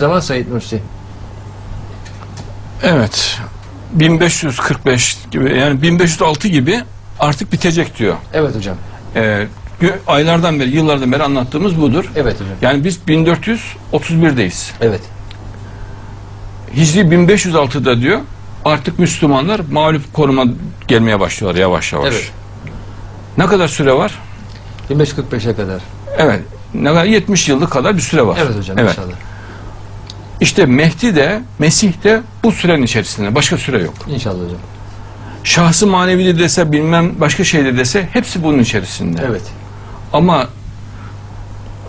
zaman Said Nursi. Evet. 1545 gibi yani 1506 gibi artık bitecek diyor. Evet hocam. Ee, aylardan beri, yıllardan beri anlattığımız budur. Evet hocam. Yani biz 1431'deyiz. Evet. Hicri 1506'da diyor artık Müslümanlar mağlup koruma gelmeye başlıyorlar yavaş yavaş. Evet. Ne kadar süre var? 1545'e kadar. Evet. Ne kadar 70 yıllık kadar bir süre var. Evet hocam Evet. inşallah. İşte Mehdi de Mesih de bu sürenin içerisinde. Başka süre yok. İnşallah hocam. Şahsı manevi de dese bilmem başka şey de dese hepsi bunun içerisinde. Evet. Ama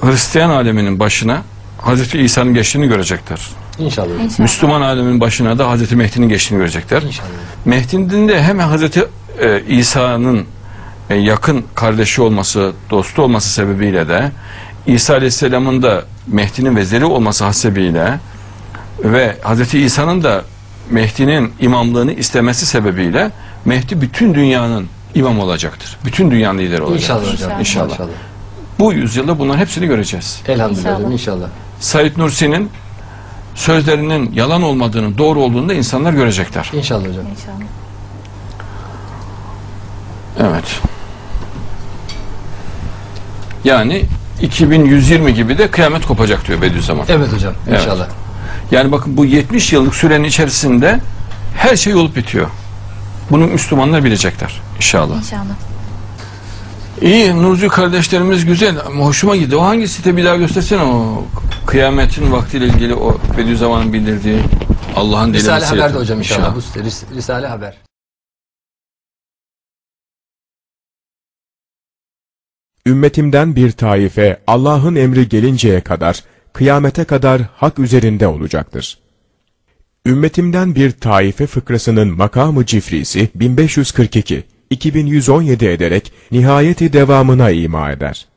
Hristiyan aleminin başına Hazreti İsa'nın geçtiğini görecekler. İnşallah. İnşallah. Müslüman aleminin başına da Hazreti Mehdi'nin geçtiğini görecekler. İnşallah. Mehdi'nin de hem Hazreti e, İsa'nın e, yakın kardeşi olması, dostu olması sebebiyle de İsa Aleyhisselam'ın da Mehdi'nin veziri olması hasebiyle ve Hazreti İsa'nın da Mehdi'nin imamlığını istemesi sebebiyle Mehdi bütün dünyanın imam olacaktır. Bütün dünyanın lideri olacaktır. İnşallah hocam. İnşallah. İnşallah. Bu yüzyılda bunların hepsini göreceğiz. Elhamdülillah İnşallah. inşallah. Said Nursi'nin sözlerinin yalan olmadığını, doğru olduğunu da insanlar görecekler. İnşallah hocam. İnşallah. Evet. Yani 2120 gibi de kıyamet kopacak diyor Bediüzzaman. Evet hocam. Evet. İnşallah. Yani bakın bu 70 yıllık sürenin içerisinde her şey olup bitiyor. Bunu Müslümanlar bilecekler inşallah. İnşallah. İyi Nurcu kardeşlerimiz güzel hoşuma gitti. O hangi site bir daha göstersene o kıyametin vaktiyle ilgili o Bediüzzaman'ın bildirdiği Allah'ın Risale dilemesiyle. Haber'de hocam inşallah. Bu site Ris- Risale Haber. Ümmetimden bir taife Allah'ın emri gelinceye kadar kıyamete kadar hak üzerinde olacaktır. Ümmetimden bir taife fıkrasının makamı cifrisi 1542 2117 ederek nihayeti devamına ima eder.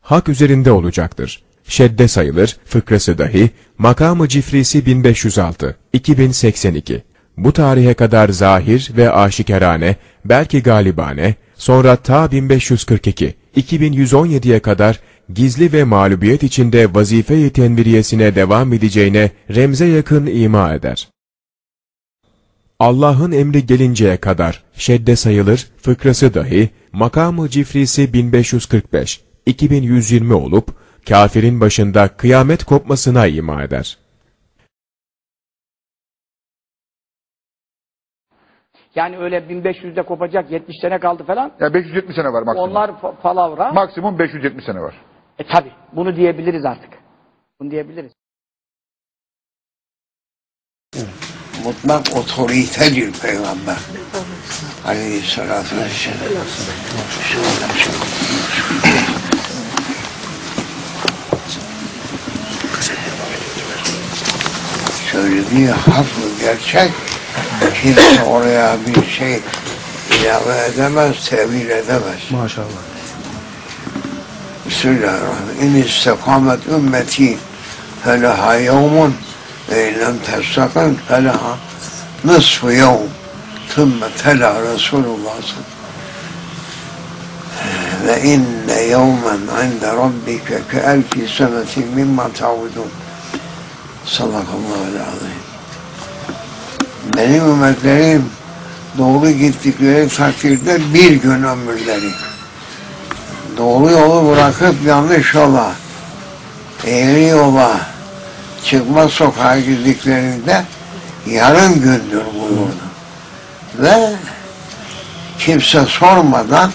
Hak üzerinde olacaktır. Şedde sayılır, fıkrası dahi, makamı cifrisi 1506, 2082. Bu tarihe kadar zahir ve aşikarane, belki galibane, sonra ta 1542, 2117'ye kadar gizli ve mağlubiyet içinde vazife-i tenviriyesine devam edeceğine remze yakın ima eder. Allah'ın emri gelinceye kadar şedde sayılır, fıkrası dahi makamı cifrisi 1545, 2120 olup kafirin başında kıyamet kopmasına ima eder. Yani öyle 1500'de kopacak 70 sene kaldı falan. Ya 570 sene var maksimum. Onlar fa- palavra. Maksimum 570 sene var. E tabi bunu diyebiliriz artık. Bunu diyebiliriz. mutlak otoritedir peygamber. Aleyhissalatü vesselam. Söylediği hak mı gerçek? Kimse oraya bir şey ilave edemez, tevil edemez. Maşallah. Bismillahirrahmanirrahim. İn istekamet ümmeti feleha yevmun ve in lem testakim feleha nısfı yevm. Thumma tela Resulullah ve inne yevmen inde rabbike ke elfi senetin mimma ta'udun. Sadakallahu azim. Benim ümmetlerim doğru gittikleri takdirde bir gün ömürleri doğru yolu bırakıp yanlış yola, eğri yola çıkma sokağa girdiklerinde yarım gündür buyurdu. Ve kimse sormadan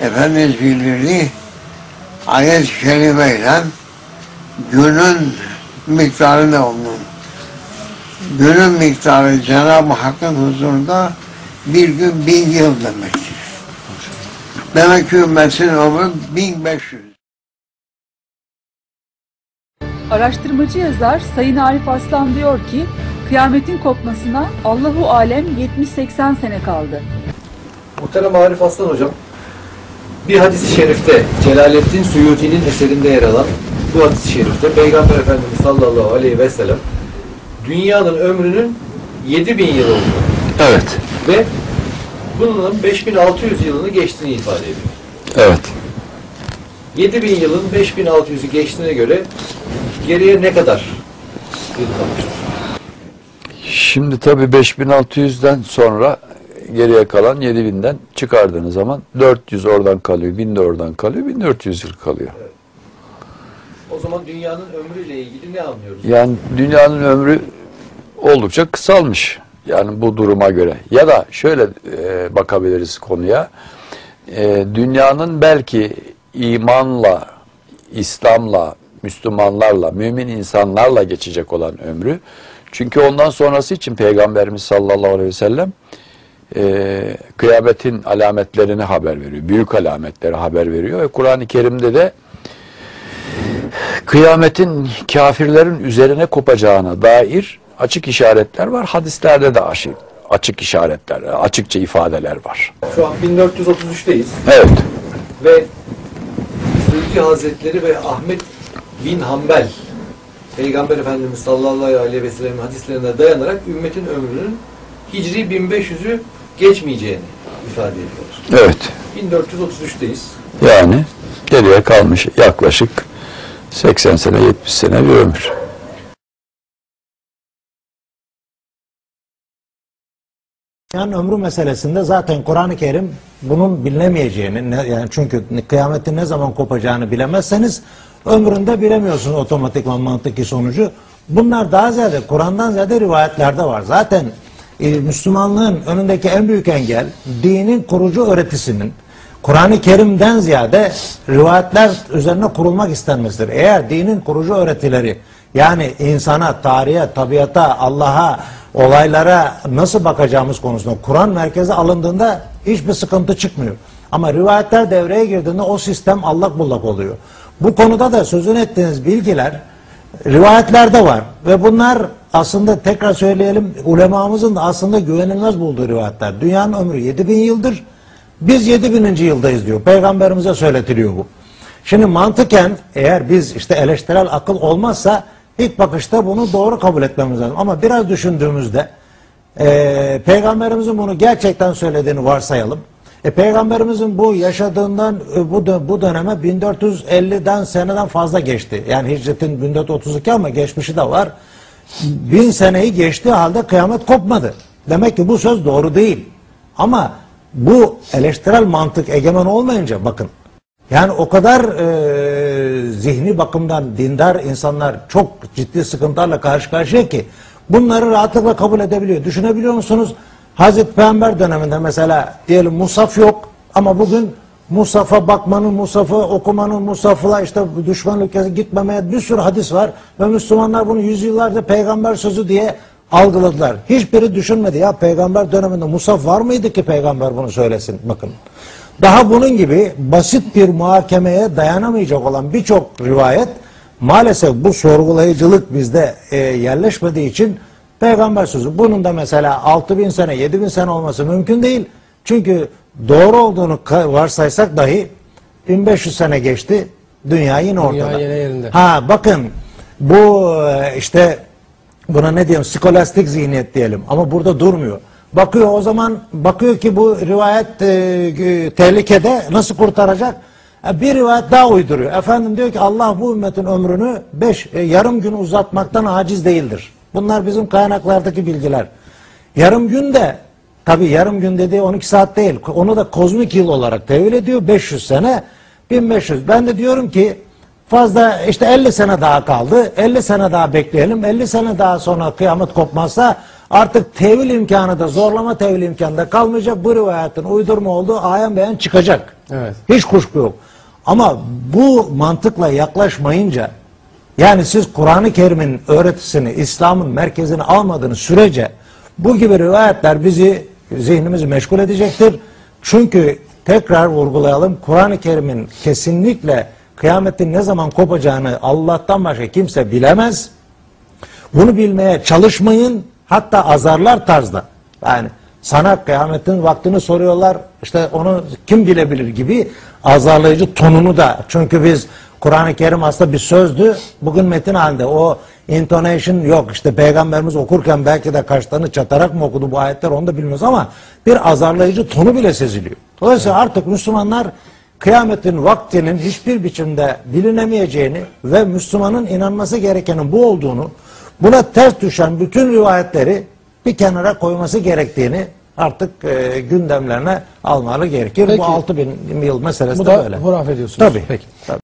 Efendimiz bildirdi ayet-i kerimeyle günün miktarı ne onun? Günün miktarı Cenab-ı Hakk'ın huzurunda bir gün bin yıl demektir. Demek ki ümmetin ömrü 1500. Araştırmacı yazar Sayın Arif Aslan diyor ki, kıyametin kopmasına Allahu Alem 70-80 sene kaldı. Muhterem Arif Aslan hocam. Bir hadis-i şerifte Celaleddin Suyuti'nin eserinde yer alan bu hadis-i şerifte Peygamber Efendimiz sallallahu aleyhi ve sellem dünyanın ömrünün 7000 yıl olduğunu Evet. ve bunun 5600 yılını geçtiğini ifade ediyor. Evet. 7000 yılın 5600'ü geçtiğine göre geriye ne kadar yıl kalmıştır? Şimdi tabii 5600'den sonra geriye kalan 7000'den çıkardığınız zaman 400 oradan kalıyor, 1000 de oradan kalıyor, 1400 yıl kalıyor. O zaman dünyanın ömrüyle ilgili ne anlıyoruz? Yani dünyanın ömrü oldukça kısalmış. Yani bu duruma göre. Ya da şöyle e, bakabiliriz konuya. E, dünyanın belki imanla, İslam'la, Müslümanlarla, mümin insanlarla geçecek olan ömrü. Çünkü ondan sonrası için Peygamberimiz sallallahu aleyhi ve sellem e, kıyametin alametlerini haber veriyor. Büyük alametleri haber veriyor. Ve Kur'an-ı Kerim'de de kıyametin kafirlerin üzerine kopacağına dair açık işaretler var. Hadislerde de açık, açık işaretler, açıkça ifadeler var. Şu an 1433'teyiz Evet. ve Sülki Hazretleri ve Ahmet bin Hanbel Peygamber Efendimiz sallallahu aleyhi ve sellem'in hadislerine dayanarak ümmetin ömrünün Hicri 1500'ü geçmeyeceğini ifade ediyorlar. Evet. 1433'teyiz. Yani geriye kalmış yaklaşık 80 sene 70 sene bir ömür. Yani ömrü meselesinde zaten Kur'an-ı Kerim bunun bilinemeyeceğini, ne- yani çünkü kıyametin ne zaman kopacağını bilemezseniz ömründe bilemiyorsunuz otomatikman mantıki sonucu. Bunlar daha ziyade Kur'an'dan ziyade rivayetlerde var. Zaten e, Müslümanlığın önündeki en büyük engel dinin kurucu öğretisinin Kur'an-ı Kerim'den ziyade rivayetler üzerine kurulmak istenmesidir. Eğer dinin kurucu öğretileri yani insana, tarihe, tabiata, Allah'a, olaylara nasıl bakacağımız konusunda Kur'an merkeze alındığında hiçbir sıkıntı çıkmıyor. Ama rivayetler devreye girdiğinde o sistem allak bullak oluyor. Bu konuda da sözünü ettiğiniz bilgiler rivayetlerde var ve bunlar aslında tekrar söyleyelim ulemamızın da aslında güvenilmez bulduğu rivayetler. Dünyanın ömrü 7000 yıldır. Biz 7000. yıldayız diyor. Peygamberimize söyletiliyor bu. Şimdi mantıken eğer biz işte eleştirel akıl olmazsa ilk bakışta bunu doğru kabul etmemiz lazım. Ama biraz düşündüğümüzde e, Peygamberimizin bunu gerçekten söylediğini varsayalım. E, Peygamberimizin bu yaşadığından e, bu, bu döneme 1450'den seneden fazla geçti. Yani hicretin 1432 ama geçmişi de var. Bin seneyi geçtiği halde kıyamet kopmadı. Demek ki bu söz doğru değil. Ama bu eleştirel mantık egemen olmayınca bakın yani o kadar e, zihni bakımdan dindar insanlar çok ciddi sıkıntılarla karşı karşıya ki bunları rahatlıkla kabul edebiliyor. Düşünebiliyor musunuz? Hazreti Peygamber döneminde mesela diyelim Musaf yok ama bugün Musaf'a bakmanın, Musaf'ı okumanın, Musaf'la işte düşman ülkesi gitmemeye bir sürü hadis var ve Müslümanlar bunu yüzyıllardır peygamber sözü diye algıladılar. Hiçbiri düşünmedi ya peygamber döneminde Musaf var mıydı ki peygamber bunu söylesin bakın. Daha bunun gibi basit bir muhakemeye dayanamayacak olan birçok rivayet maalesef bu sorgulayıcılık bizde e, yerleşmediği için peygamber sözü. Bunun da mesela 6000 sene 7000 sene olması mümkün değil. Çünkü doğru olduğunu varsaysak dahi 1500 sene geçti dünya yine ortada. yine yerinde. Ha bakın bu e, işte buna ne diyelim skolastik zihniyet diyelim ama burada durmuyor. Bakıyor o zaman bakıyor ki bu rivayet e, tehlikede nasıl kurtaracak? E, bir rivayet daha uyduruyor. Efendim diyor ki Allah bu ümmetin ömrünü beş, e, yarım gün uzatmaktan aciz değildir. Bunlar bizim kaynaklardaki bilgiler. Yarım gün de tabi yarım gün dediği 12 saat değil. Onu da kozmik yıl olarak tevil ediyor. 500 sene 1500. Ben de diyorum ki fazla işte 50 sene daha kaldı. 50 sene daha bekleyelim. 50 sene daha sonra kıyamet kopmazsa artık tevil imkanı da zorlama tevil imkanı da kalmayacak. Bu rivayetin uydurma olduğu ayan beyan çıkacak. Evet. Hiç kuşku yok. Ama bu mantıkla yaklaşmayınca yani siz Kur'an-ı Kerim'in öğretisini, İslam'ın merkezine almadığınız sürece bu gibi rivayetler bizi, zihnimizi meşgul edecektir. Çünkü tekrar vurgulayalım, Kur'an-ı Kerim'in kesinlikle kıyametin ne zaman kopacağını Allah'tan başka kimse bilemez. Bunu bilmeye çalışmayın. Hatta azarlar tarzda. Yani sana kıyametin vaktini soruyorlar. işte onu kim bilebilir gibi azarlayıcı tonunu da. Çünkü biz Kur'an-ı Kerim aslında bir sözdü. Bugün metin halinde o intonation yok. İşte peygamberimiz okurken belki de kaşlarını çatarak mı okudu bu ayetler onu da bilmiyoruz ama bir azarlayıcı tonu bile seziliyor. Dolayısıyla artık Müslümanlar kıyametin vaktinin hiçbir biçimde bilinemeyeceğini ve Müslümanın inanması gerekenin bu olduğunu, buna ters düşen bütün rivayetleri bir kenara koyması gerektiğini artık e, gündemlerine almalı gerekir. Peki. Bu 6000 yıl meselesi Bu de da böyle. hurafe diyorsunuz. Tabii. Peki. Tabii.